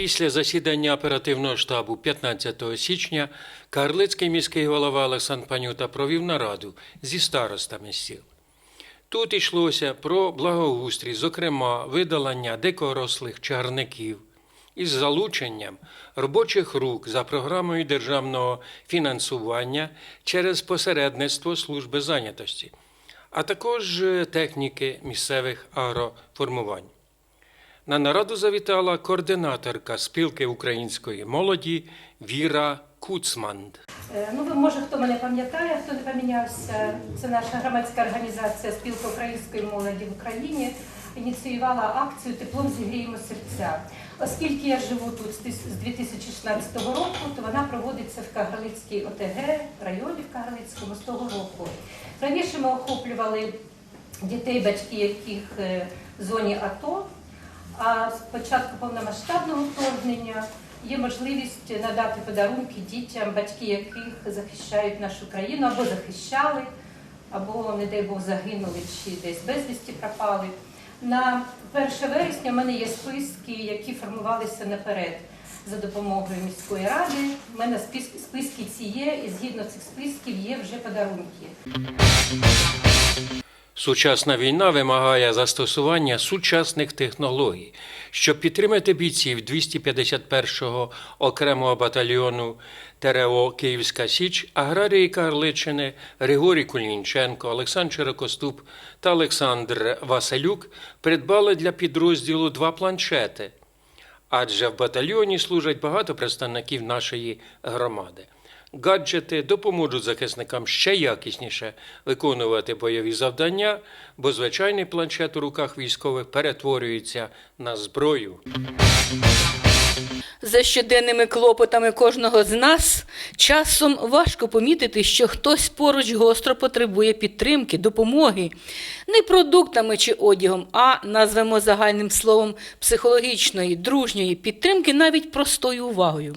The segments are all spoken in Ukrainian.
Після засідання оперативного штабу 15 січня Карлицький міський голова Олександр Панюта провів нараду зі старостами сіл. Тут йшлося про благоустрій, зокрема видалення дикорослих чагарників із залученням робочих рук за програмою державного фінансування через посередництво служби зайнятості, а також е, техніки місцевих агроформувань. На нараду завітала координаторка спілки української молоді Віра Куцманд. Е, Ну, ви може хто мене пам'ятає, хто не помінявся. Це наша громадська організація Спілка української молоді в Україні ініціювала акцію Теплом зігріємо серця. Оскільки я живу тут з тис- з 2016 року, то вона проводиться в Кагарлицькій ОТГ, районі в Кагарлицькому з того року. Раніше ми охоплювали дітей, батьки яких е, в зоні АТО. А з початку повномасштабного вторгнення є можливість надати подарунки дітям, батьки яких захищають нашу країну або захищали, або, не дай Бог, загинули чи десь безвісті пропали. На 1 вересня в мене є списки, які формувалися наперед за допомогою міської ради. У мене спис- списки ці є, і згідно цих списків є вже подарунки. Сучасна війна вимагає застосування сучасних технологій. Щоб підтримати бійців 251-го окремого батальйону ТРО Київська Січ, аграрії Карличини Григорій Кулінченко, Олександр Широкоступ та Олександр Василюк придбали для підрозділу два планшети, адже в батальйоні служать багато представників нашої громади. Гаджети допоможуть захисникам ще якісніше виконувати бойові завдання, бо звичайний планшет у руках військових перетворюється на зброю. За щоденними клопотами кожного з нас часом важко помітити, що хтось поруч гостро потребує підтримки, допомоги не продуктами чи одягом, а назвемо загальним словом психологічної, дружньої підтримки, навіть простою увагою.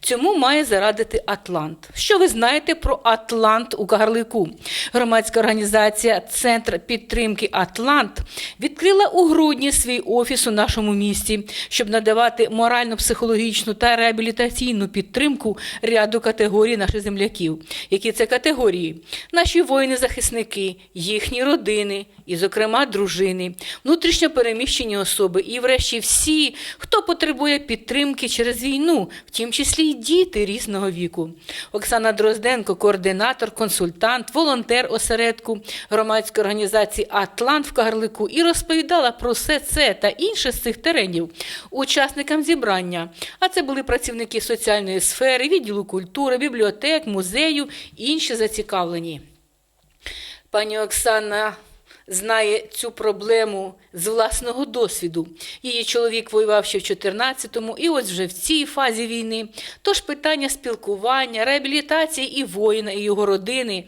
Цьому має зарадити Атлант. Що ви знаєте про Атлант у Кагарлику? Громадська організація Центр підтримки Атлант відкрила у грудні свій офіс у нашому місті, щоб надавати морально-психологічну та реабілітаційну підтримку ряду категорій наших земляків. Які це категорії? Наші воїни-захисники, їхні родини, і, зокрема, дружини, внутрішньо переміщені особи, і, врешті, всі, хто потребує підтримки через війну, в тім числі й діти різного віку. Оксана Дрозденко, координатор, консультант, волонтер осередку громадської організації Атлант в Кагарлику, і розповідала про все це та інше з цих теренів учасникам зібрання. А це були працівники соціальної сфери, відділу культури, бібліотек, музею, інші зацікавлені. Пані Оксана знає цю проблему з власного досвіду. Її чоловік воював ще в 14-му, і ось вже в цій фазі війни. Тож питання спілкування, реабілітації і воїна, і його родини.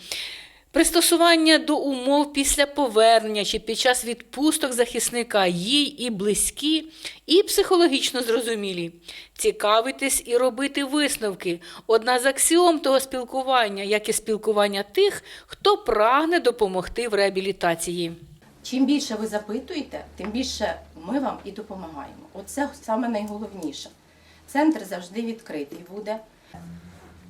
Пристосування до умов після повернення чи під час відпусток захисника їй і близькі, і психологічно зрозумілі. Цікавитись і робити висновки одна з аксіом того спілкування, як і спілкування тих, хто прагне допомогти в реабілітації. Чим більше ви запитуєте, тим більше ми вам і допомагаємо. Оце саме найголовніше. Центр завжди відкритий буде.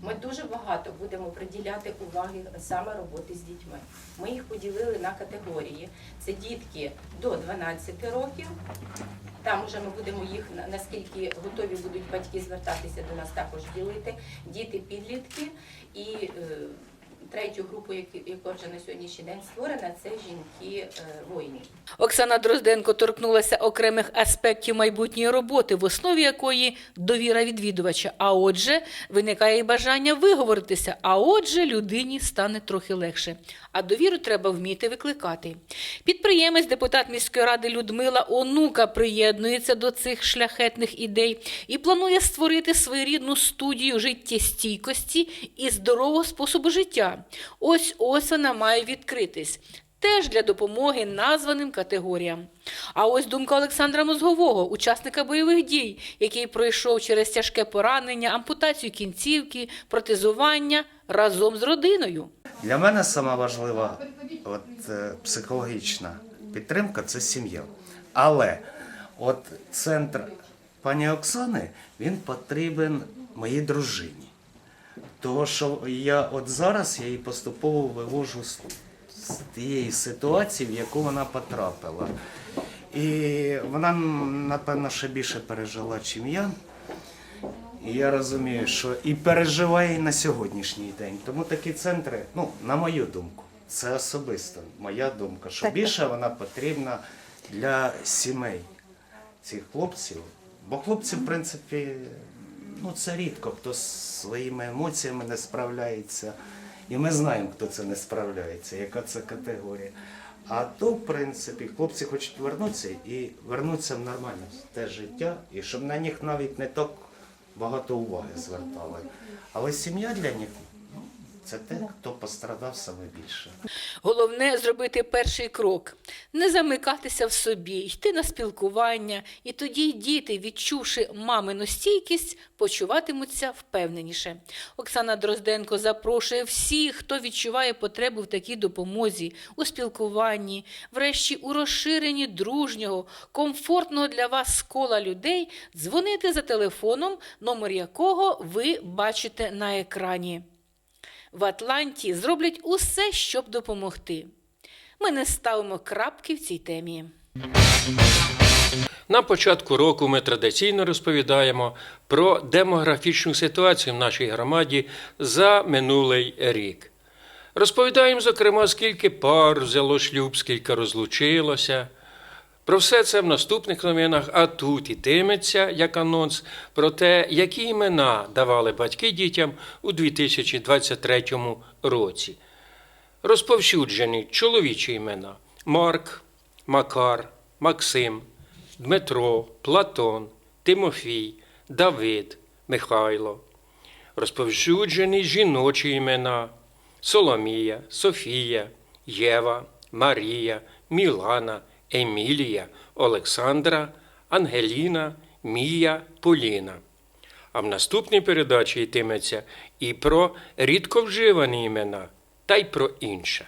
Ми дуже багато будемо приділяти уваги саме роботи з дітьми. Ми їх поділили на категорії. Це дітки до 12 років. Там вже ми будемо їх на- наскільки готові будуть батьки звертатися до нас також ділити. Діти підлітки і е, третю групу, яка вже на сьогоднішній день створена, це жінки е, воїнів. Оксана Дрозденко торкнулася окремих аспектів майбутньої роботи, в основі якої довіра відвідувача. А отже, виникає і бажання виговоритися. А отже, людині стане трохи легше. А довіру треба вміти викликати. Підприємець, депутат міської ради Людмила Онука приєднується до цих шляхетних ідей і планує створити своєрідну студію життєстійкості і здорового способу життя. Ось ось вона має відкритись теж для допомоги названим категоріям. А ось думка Олександра Мозгового, учасника бойових дій, який пройшов через тяжке поранення, ампутацію кінцівки, протезування разом з родиною. Для мене сама важлива от, е, психологічна підтримка це сім'я. Але от центр пані Оксани, він потрібен моїй дружині. Тому що я от зараз я її поступово вивожу з, з тієї ситуації, в яку вона потрапила. І вона, напевно, ще більше пережила, чим я. І я розумію, що і переживає і на сьогоднішній день. Тому такі центри, ну, на мою думку, це особисто моя думка, що більше вона потрібна для сімей цих хлопців. Бо хлопці, в принципі, ну це рідко, хто з своїми емоціями не справляється. І ми знаємо, хто це не справляється, яка це категорія. А то, в принципі, хлопці хочуть вернутися і вернутися в нормальне те життя, і щоб на них навіть не так багато уваги звертали. Але сім'я для них це те, хто пострадав саме більше. Головне зробити перший крок, не замикатися в собі, йти на спілкування, і тоді діти, відчувши мамину стійкість, почуватимуться впевненіше. Оксана Дрозденко запрошує всіх, хто відчуває потребу в такій допомозі, у спілкуванні, врешті у розширенні дружнього, комфортного для вас кола людей, дзвонити за телефоном, номер якого ви бачите на екрані в Атланті зроблять усе, щоб допомогти. Ми не ставимо крапки в цій темі. На початку року ми традиційно розповідаємо про демографічну ситуацію в нашій громаді за минулий рік. Розповідаємо, зокрема, скільки пар взяло шлюб, скільки розлучилося. Про все це в наступних новинах, а тут ітиметься як анонс про те, які імена давали батьки дітям у 2023 році. Розповсюджені чоловічі імена Марк, Макар, Максим, Дмитро, Платон, Тимофій, Давид, Михайло. Розповсюджені жіночі імена Соломія, Софія, Єва, Марія, Мілана, Емілія, Олександра, Ангеліна, Мія, Поліна. А в наступній передачі йтиметься і про рідко вживані імена, та й про інше.